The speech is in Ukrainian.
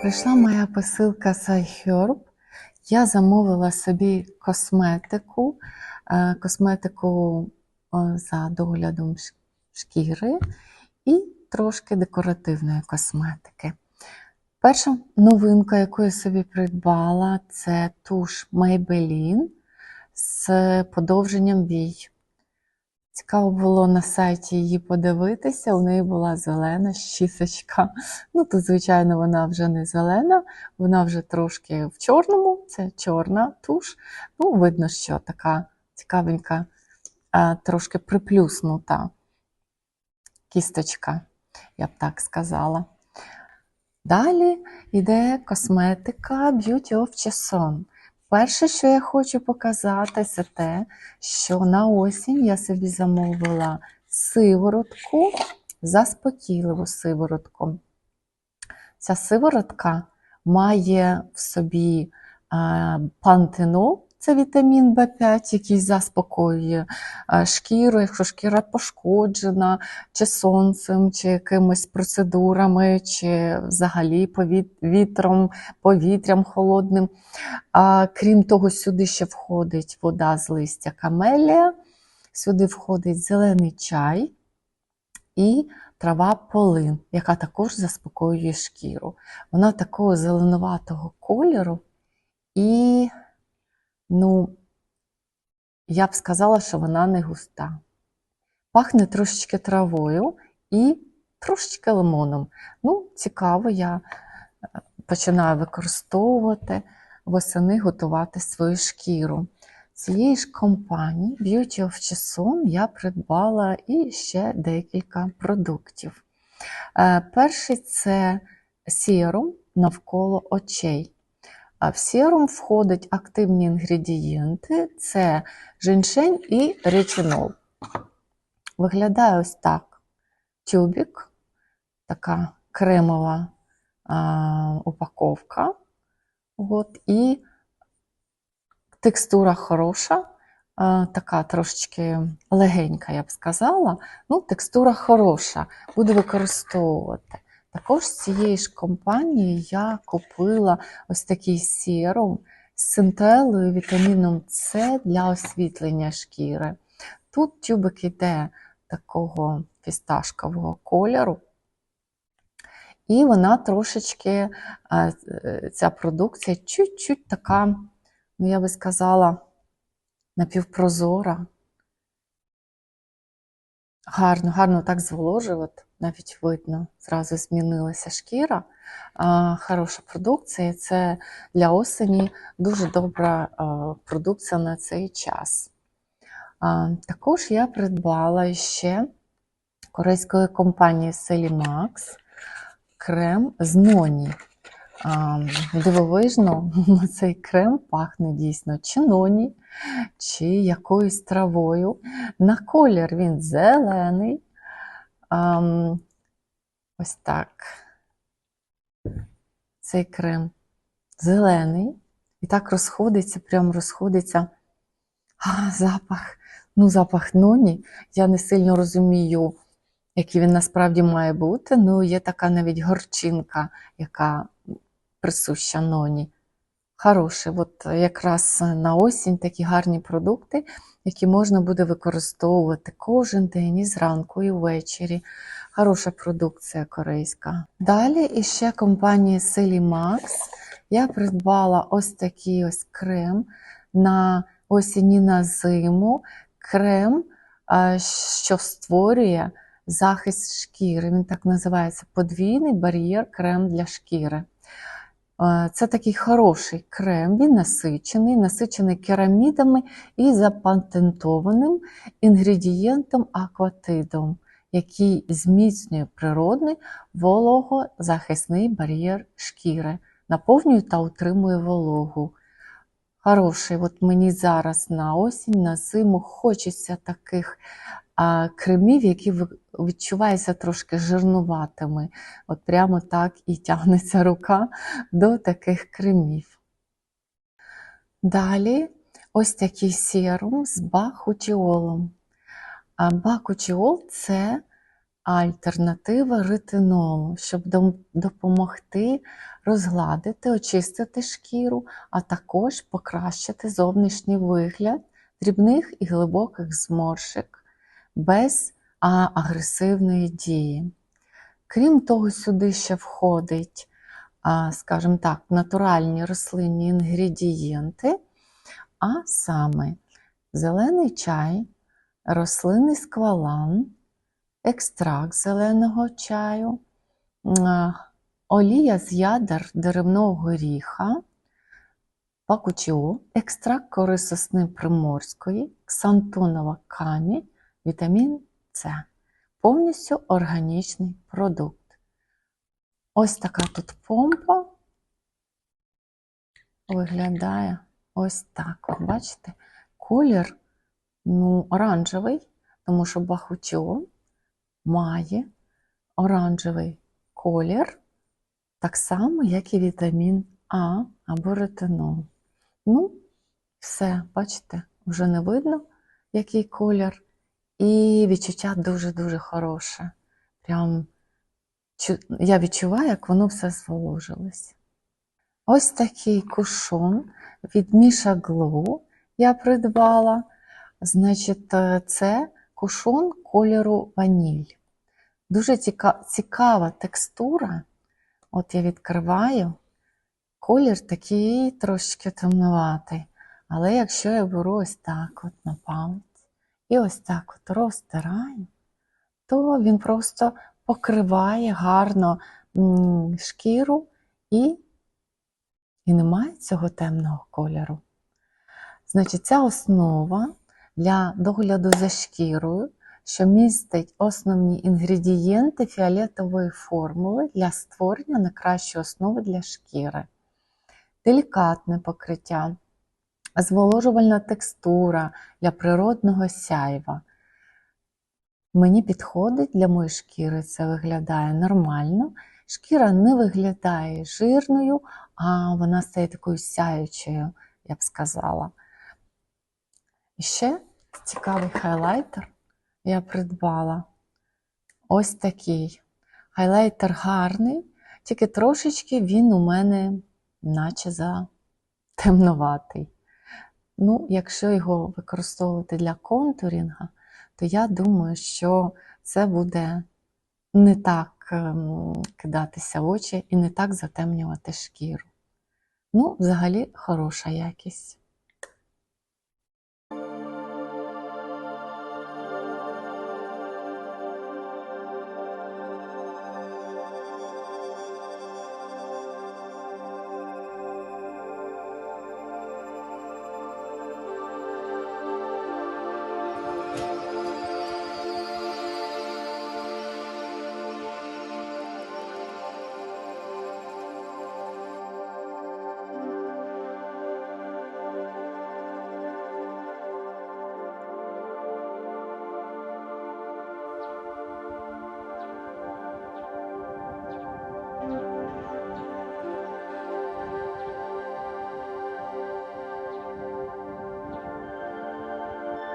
Прийшла моя посилка з. Я замовила собі косметику, е, косметику е, за доглядом шкіри і трошки декоративної косметики. Перша новинка, яку я собі придбала, це туш Maybelline з подовженням вій. Цікаво було на сайті її подивитися. У неї була зелена щіточка. Ну, тут, звичайно, вона вже не зелена, вона вже трошки в чорному, це чорна туш. Ну, видно, що така цікавенька, трошки приплюснута кісточка, я б так сказала. Далі йде косметика Beauty of Chasson. Перше, що я хочу показати, це те, що на осінь я собі замовила сиворотку, заспокійливу сиворотку. Ця сиворотка має в собі пантенол, це вітамін В5, який заспокоює шкіру, якщо шкіра пошкоджена, чи сонцем, чи якимись процедурами, чи взагалі вітром, повітрям холодним. А, крім того, сюди ще входить вода з листя камелія, сюди входить зелений чай і трава полин, яка також заспокоює шкіру. Вона такого зеленуватого кольору, і, ну, я б сказала, що вона не густа. Пахне трошечки травою і трошечки лимоном. Ну, цікаво, я е, починаю використовувати восени готувати свою шкіру. Цієї ж компанії Beauty of Chasson я придбала і ще декілька продуктів. Е, Перший це серум навколо очей. А В серум входять активні інгредієнти: це женьшень і ретинол. Виглядає ось так: тюбик, така кремова а, упаковка. От, і текстура хороша, а, така трошечки легенька, я б сказала. Ну, текстура хороша, буду використовувати. Також з цієї ж компанії я купила ось такий серум з синтелою, вітаміном С для освітлення шкіри. Тут тюбик іде такого фісташкового кольору. І вона трошечки, ця продукція, чуть-чуть така, ну я би сказала, напівпрозора. Гарно, гарно так зволожувати, навіть видно, зразу змінилася шкіра. А, Хороша продукція, це для осені дуже добра а, продукція на цей час. А, Також я придбала ще корейської компанії Selimax крем з ноні. Дивовижно, цей крем пахне дійсно чи ноні, чи якоюсь травою. На колір він зелений. Ось так. Цей крем зелений. І так розходиться, прям розходиться. А, запах. Ну, запах ноні. Я не сильно розумію, який він насправді має бути. Ну, є така навіть горчинка, яка присуща ноні. Хороший, от якраз на осінь такі гарні продукти, які можна буде використовувати кожен день і зранку, і ввечері. Хороша продукція корейська. Далі іще компанія Selimax. Я придбала ось такий ось крем на осінь і на зиму. Крем, що створює захист шкіри. Він так називається подвійний бар'єр крем для шкіри. Е, Це такий хороший крем, він насичений, насичений керамідами і запатентованим інгредієнтом акватидом, який зміцнює природний вологозахисний бар'єр шкіри, наповнює та утримує вологу. Хороший, от мені зараз на осінь, на зиму хочеться таких кремів, які відчуваються трошки жирнуватими. От прямо так і тягнеться рука до таких кремів. Далі ось такий серум з бакучіолом. А бакучіол це альтернатива ретинолу, щоб допомогти розгладити, очистити шкіру, а також покращити зовнішній вигляд дрібних і глибоких зморшок без агресивної дії. Крім того, сюди ще входить, скажімо так, натуральні рослинні інгредієнти, а саме зелений чай, рослинний сквалан, екстракт зеленого чаю, олія з ядер деревного горіха, пакучіо, екстракт кори сосни приморської, ксантонова камінь, вітамін С. Повністю органічний продукт. Ось така тут помпа виглядає ось так. Бачите, колір ну, оранжевий, тому що бахучо має оранжевий колір, так само, як і вітамін А або ретинол. Ну, все, бачите, вже не видно, який колір. І відчуття дуже-дуже хороше. Прям я відчуваю, як воно все зволожилось. Ось такий кушон від Міша Glow я придбала. Значить, е, це кушон кольору ваніль. Дуже ціка- цікава текстура. От я відкриваю. Колір такий трошки темнуватий. Але якщо я беру ось так от на палець і ось так от розтираю, то він просто покриває гарно шкіру і, і немає цього темного кольору. Значить, ця основа для догляду за шкірою, що містить основні інгредієнти фіолетової формули для створення найкращої основи для шкіри. Делікатне покриття, зволожувальна текстура для природного сяйва. Мені підходить для моєї шкіри, це виглядає нормально. Шкіра не виглядає жирною, а вона стає такою сяючою, я б сказала. І ще цікавий хайлайтер я придбала. Ось такий. Хайлайтер гарний, тільки трошечки він у мене наче затемнуватий. Ну, якщо його використовувати для контурінга, то я думаю, що це буде не так ем, кидатися в очі і не так затемнювати шкіру. Ну, взагалі, хороша якість.